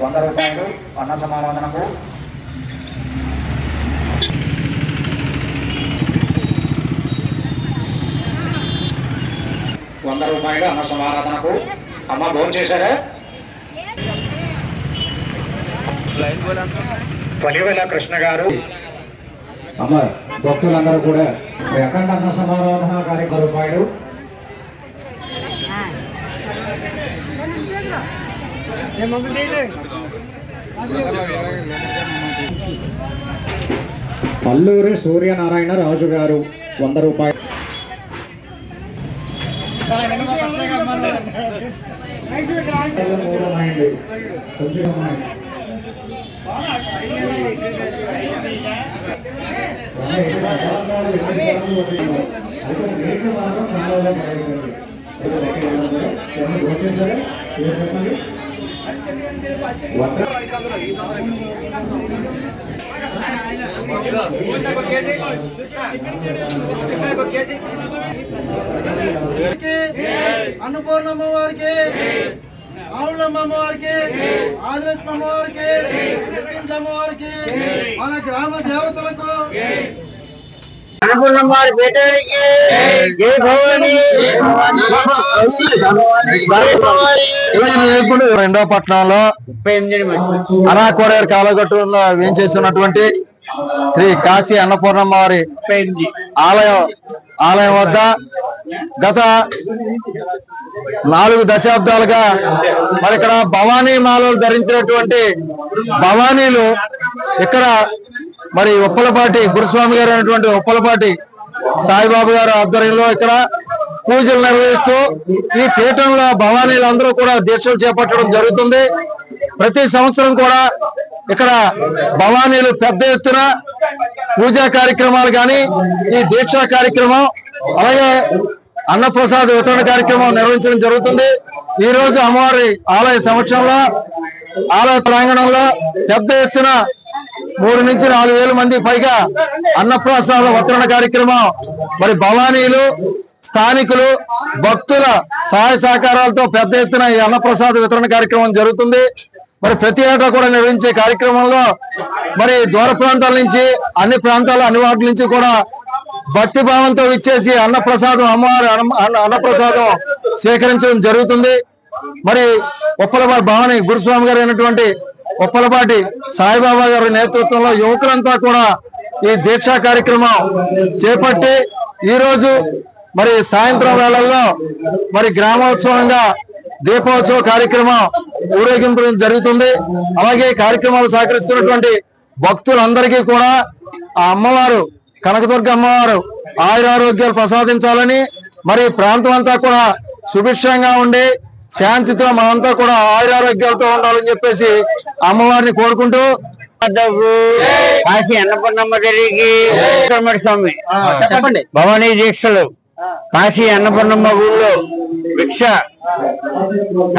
వంద రూపాయలు అన్న సమారాధనకు వంద రూపాయలు అన్న సమారాధనకు అమ్మ భోజనం చేశారా? పలివెల కృష్ణ గారు. అమ్మ భక్తులందరూ కూడా ఎక్కడ అన్న సమారాధన కార్యక్రమ రూపాయలు పల్లూరి సూర్యనారాయణ రాజు గారు వంద రూపాయలు. కొంచెం అన్నపూర్ణమ్మ వారికి ఆవులమ్మ వారికి ఆదిలక్ష్మమ్మ వారికి వారికి మన గ్రామ దేవతలకు అన్నపూర్ణమ్మ వారి జై భవాని. రెండో పట్టణంలో ముప్పై ఎనిమిది కాలగట్టులో వేయించేస్తున్నటువంటి శ్రీ కాశీ అన్నపూర్ణమ్మ వారి ఆలయం ఆలయం వద్ద గత నాలుగు దశాబ్దాలుగా మరి ఇక్కడ భవానీ మాలలు ధరించినటువంటి భవానీలు ఇక్కడ మరి ఉప్పలపాటి గురుస్వామి గారు అయినటువంటి ఉప్పలపాటి సాయిబాబు గారు ఆధ్వర్యంలో ఇక్కడ పూజలు నిర్వహిస్తూ ఈ పీఠంలో భవానీలు అందరూ కూడా దీక్షలు చేపట్టడం జరుగుతుంది. ప్రతి సంవత్సరం కూడా ఇక్కడ భవానీలు పెద్ద ఎత్తున పూజా కార్యక్రమాలు కానీ ఈ దీక్షా కార్యక్రమం అలాగే అన్నప్రసాద్ వితరణ కార్యక్రమం నిర్వహించడం జరుగుతుంది. ఈ రోజు అమ్మవారి ఆలయ సమక్షంలో ఆలయ ప్రాంగణంలో పెద్ద ఎత్తున మూడు నుంచి నాలుగు వేల మంది పైగా అన్నప్రసాద వితరణ కార్యక్రమం. మరి భవానీలు స్థానికులు భక్తుల సహాయ సహకారాలతో పెద్ద ఎత్తున ఈ అన్నప్రసాద వితరణ కార్యక్రమం జరుగుతుంది. మరి ప్రతి ఏటా కూడా నిర్వహించే కార్యక్రమంలో మరి దూర ప్రాంతాల నుంచి అన్ని ప్రాంతాల అన్ని వార్డుల నుంచి కూడా భక్తి భావంతో ఇచ్చేసి అన్నప్రసాదం అమ్మవారి అన్న- అన్న- అన్నప్రసాదం స్వీకరించడం జరుగుతుంది. మరి ఉప్పలవారి భవాని గురుస్వామి గారు అయినటువంటి ఉప్పలపాటి సాయిబాబా గారి నేతృత్వంలో యువకులంతా కూడా ఈ దీక్షా కార్యక్రమం చేపట్టి ఈరోజు మరి సాయంత్రం వేళల్లో మరి గ్రామోత్సవంగా దీపోత్సవ కార్యక్రమం ఊరేగింపు జరుగుతుంది. అలాగే కార్యక్రమాలు సహకరిస్తున్నటువంటి భక్తులందరికీ కూడా ఆ అమ్మవారు కనకదుర్గ అమ్మవారు ఆయురారోగ్యాలు ప్రసాదించాలని మరి ప్రాంతం అంతా కూడా సుభిక్షంగా ఉండి శాంతితో మనంతా కూడా ఆయురారోగ్యాలతో ఉండాలని చెప్పేసి అమ్మవారిని కోరుకుంటూ కాశీ అన్నపూర్ణమ్మ తల్లికి వెంకటరమణ స్వామి. చెప్పండి. భవానీ దీక్షలు. కాశీ అన్నపూర్ణమ్మ ఊళ్ళో భిక్ష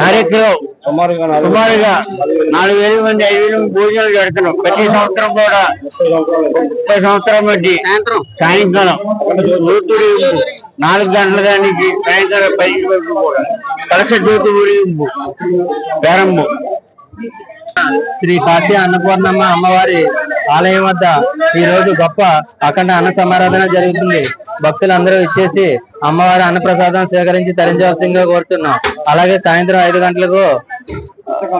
కార్యక్రమం. సుమారుగా నాలుగు వేల. మంది ఐదు వేల మంది భోజనాలు పెడుతున్నాం ప్రతి సంవత్సరం కూడా ముప్పై సంవత్సరం సాయంకాలం. నాలుగు గంటల దానికి సాయంకాలం పది వరకు కూడా. కలక్ష జ్యోతి ఊరేగింపు ప్రారంభం శ్రీ కాశీ అన్నపూర్ణమ్మ అమ్మవారి ఆలయం వద్ద ఈ రోజు గొప్ప అఖండ అన్న సమారాధన జరుగుతుంది. భక్తులందరూ ఇచ్చేసి అమ్మవారి అన్నప్రసాదం స్వీకరించి తరించవలసిందిగా కోరుతున్నాం. అలాగే సాయంత్రం ఐదు గంటలకు